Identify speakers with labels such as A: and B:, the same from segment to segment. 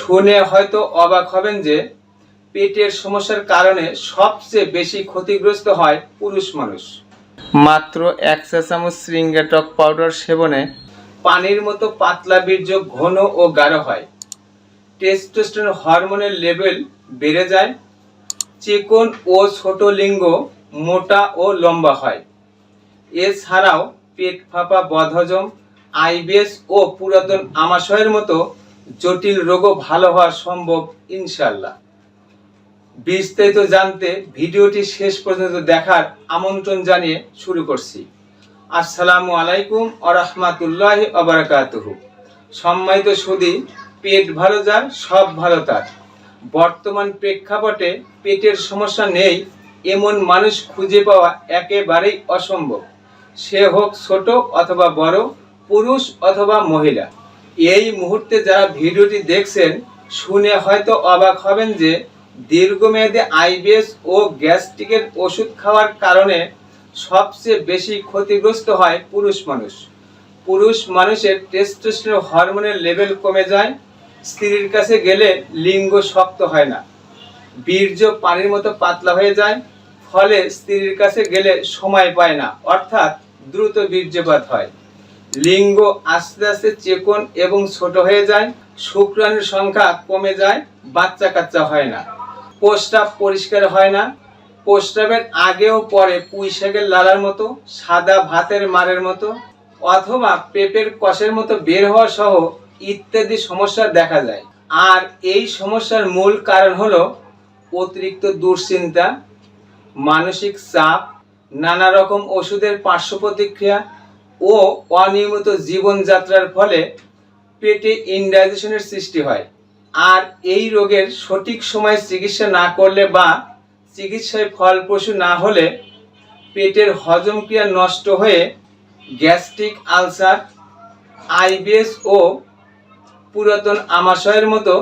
A: শুনে হয়তো অবাক হবেন যে পেটের সমস্যার কারণে সবচেয়ে বেশি ক্ষতিগ্রস্ত হয় পুরুষ মানুষ। মাত্র এক চা চামচ শৃঙ্গাটক পাউডার সেবনে পানির মতো পাতলা বীর্য ঘন ও গাঢ় হয়। টেস্টোস্টেরন হরমোনের লেভেল বেড়ে যায়। চিকন ও ছোট লিঙ্গ মোটা ও লম্বা হয়। এছাড়াও পেট ফাঁপা বদহজম আইবিএস ও পুরাতন আমাশয়ের মতো জটিল রোগও ভালো হওয়া সম্ভব ইনশাল্লাহ বিস্তারিত জানতে ভিডিওটি শেষ পর্যন্ত দেখার আমন্ত্রণ জানিয়ে শুরু করছি। আসসালামু আলাইকুম আরহামাতুল্লাহ আবরাকাতুহু সম্মানিত সুদী, পেট ভালো যার, সব ভালো তার। বর্তমান প্রেক্ষাপটে পেটের সমস্যা নেই, এমন মানুষ খুঁজে পাওয়া একেবারেই অসম্ভব। সে হোক ছোট অথবা বড়, পুরুষ অথবা মহিলা। এই মুহূর্তে যারা ভিডিওটি দেখছেন, শুনে হয়তো অবাক হবেন যে দীর্ঘমেয়াদী আইবিএস ও গ্যাস্ট্রিকের ওষুধ খাওয়ার কারণে সবচেয়ে বেশি ক্ষতিগ্রস্ত হয় পুরুষ মানুষ। পুরুষ মানুষের টেস্টোস্টেরন হরমোনের লেভেল কমে যায়, স্ত্রীর কাছে গেলে লিঙ্গ শক্ত হয় না, বীর্য পানির মতো পাতলা হয়ে যায়, ফলে স্ত্রীর কাছে গেলে সময় পায় না, অর্থাৎ দ্রুত বীর্যপাত হয়। লিঙ্গ আস্তে আস্তে চেকন এবং ছোট হয়ে যায়, শুক্রাণুর সংখ্যা কমে যায়, বাচ্চা কাচ্চা হয় না। প্রস্রাব পরিষ্কার হয় না। প্রস্রাবের আগেও পরে পুঁই শাকের লালার মতো, সাদা ভাতের মারের মতো, অথবা পেঁপের কষের মতো বের হওয়া সহ ইত্যাদি সমস্যা দেখা যায়। আর এই সমস্যার মূল কারণ হলো অতিরিক্ত দুশ্চিন্তা, মানসিক চাপ, নানা রকম ওষুধের পার্শ্ব প্রতিক্রিয়া ও অনিয়মিত জীবনযাত্রার ফলে পেটে ইনডাইজেশনের সৃষ্টি হয়। আর এই রোগের সঠিক সময়ে চিকিৎসা না করলে বা চিকিৎসায় ফলপ্রসূ না হলে পেটের হজম ক্রিয়া নষ্ট হয়ে গ্যাস্ট্রিক আলসার, আইবিএস ও পুরাতন আমাশয়ের মতো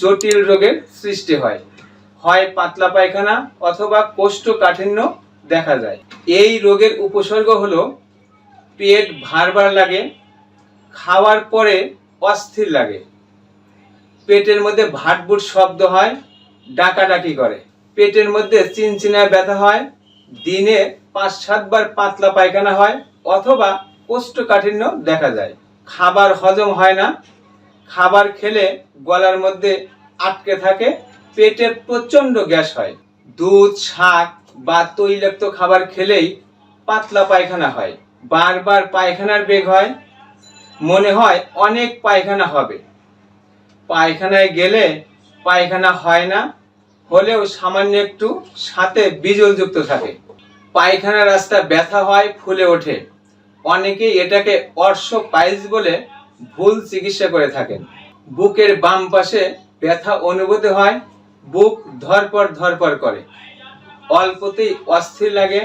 A: জটিল রোগের সৃষ্টি হয়। হয় পাতলা পায়খানা অথবা কোষ্ঠকাঠিন্য দেখা যায়। এই রোগের উপসর্গ হলো পেট ভারবার লাগে, খাওয়ার পরে অস্থির লাগে। পেটের মধ্যে ভাটবুট শব্দ হয়, ডাকাডাকি করে। পেটের মধ্যে চিনচিনা ব্যথা হয়, দিনে পাঁচ সাতবার পাতলা পায়খানা হয়, অথবা কোষ্ঠকাঠিন্য দেখা যায়। খাবার হজম হয় না। খাবার খেলে গলার মধ্যে আটকে থাকে, পেটে প্রচণ্ড গ্যাস হয়। দুধ, শাক বা তৈলাক্ত খাবার খেলেই পাতলা পায়খানা হয়। বারবার পায়খানার বেগ হয়, মনে হয় অনেক পায়খানা হবে। পায়খানায় গেলে পায়খানা হয় না, হলেও সামান্য একটু সাথে বিজলযুক্ত থাকে। পায়খানা রাস্তা ব্যথা হয়, ফুলে ওঠে। অনেকেই এটাকে অর্শ পাইলস বলে ভুল চিকিৎসা করে থাকেন। বুকের বাম পাশে ব্যথা অনুভূতি হয়, বুক ধরপড় ধরপড় করে। অল্পতেই অস্থির লাগে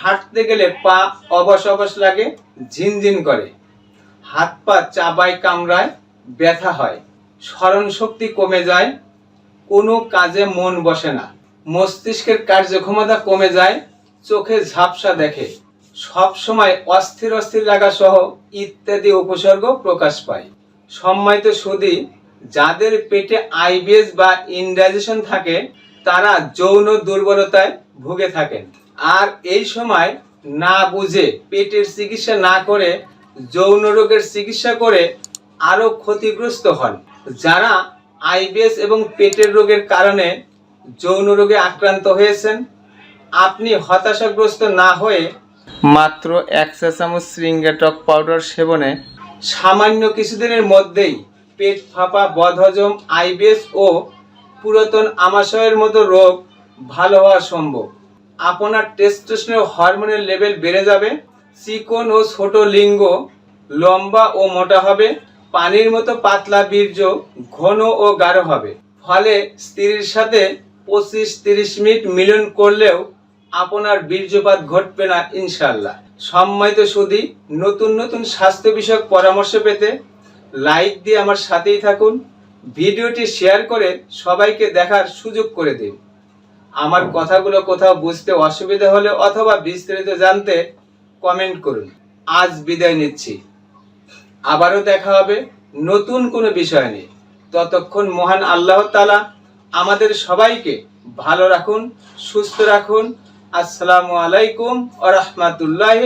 A: হাঁটতে গেলে পা অবশ অবশ লাগে, ঝিনঝিন করে। হাত পা চাবায় কামড়ায়, ব্যথা হয়। স্মরণ শক্তি কমে যায়, কোনো কাজে মন বসে না। মস্তিষ্কের কার্যক্ষমতা কমে যায়, চোখে ঝাপসা দেখে। সব সময় অস্থির অস্থির লাগা সহ ইত্যাদি উপসর্গ প্রকাশ পায়। সম্মানিত সুদী যাদের পেটে আইবিএস বা ইনডাইজেশন থাকে, তারা যৌন দুর্বলতায় ভুগে থাকেন। আর এই সময় না বুঝে পেটের চিকিৎসা না করে যৌন রোগের চিকিৎসা করে আরও ক্ষতিগ্রস্ত হন। যারা আইবিএস এবং পেটের রোগের কারণে যৌন রোগে আক্রান্ত হয়েছেন, আপনি হতাশাগ্রস্ত না হয়ে মাত্র এক চামচ শৃঙ্গাটক পাউডার সেবনে সামান্য কিছুদিনের মধ্যেই পেট ফাঁপা, বদহজম, আইবিএস ও পুরাতন আমাশয়ের মতো রোগ ভালো হওয়া সম্ভব। আপনার টেস্টোস্টেরন হরমোনের লেভেল বেড়ে যাবে। চিকন ও ছোট লিঙ্গ লম্বা ও মোটা হবে। পানির মতো পাতলা বীর্য ঘন ও গাঢ় হবে। ফলে স্ত্রীর সাথে পঁচিশ তিরিশ মিনিট মিলন করলেও আপনার বীর্যপাত ঘটবে না ইনশাল্লাহ সম্মানিত সুদী নতুন নতুন স্বাস্থ্য বিষয়ক পরামর্শ পেতে লাইক দিয়ে আমার সাথেই থাকুন। ভিডিওটি শেয়ার করে সবাইকে দেখার সুযোগ করে দিন। আমার কথাগুলো কোথাও বুঝতে অসুবিধা হলে অথবা বিস্তারিত জানতে কমেন্ট করুন। আজ বিদায় নিচ্ছি। আবারও দেখা হবে নতুন কোনো বিষয় নিয়ে। ততক্ষণ মহান আল্লাহ তালা আমাদের সবাইকে ভালো রাখুন, সুস্থ রাখুন। আসসালামু আলাইকুম আ রহমতুল্লাহ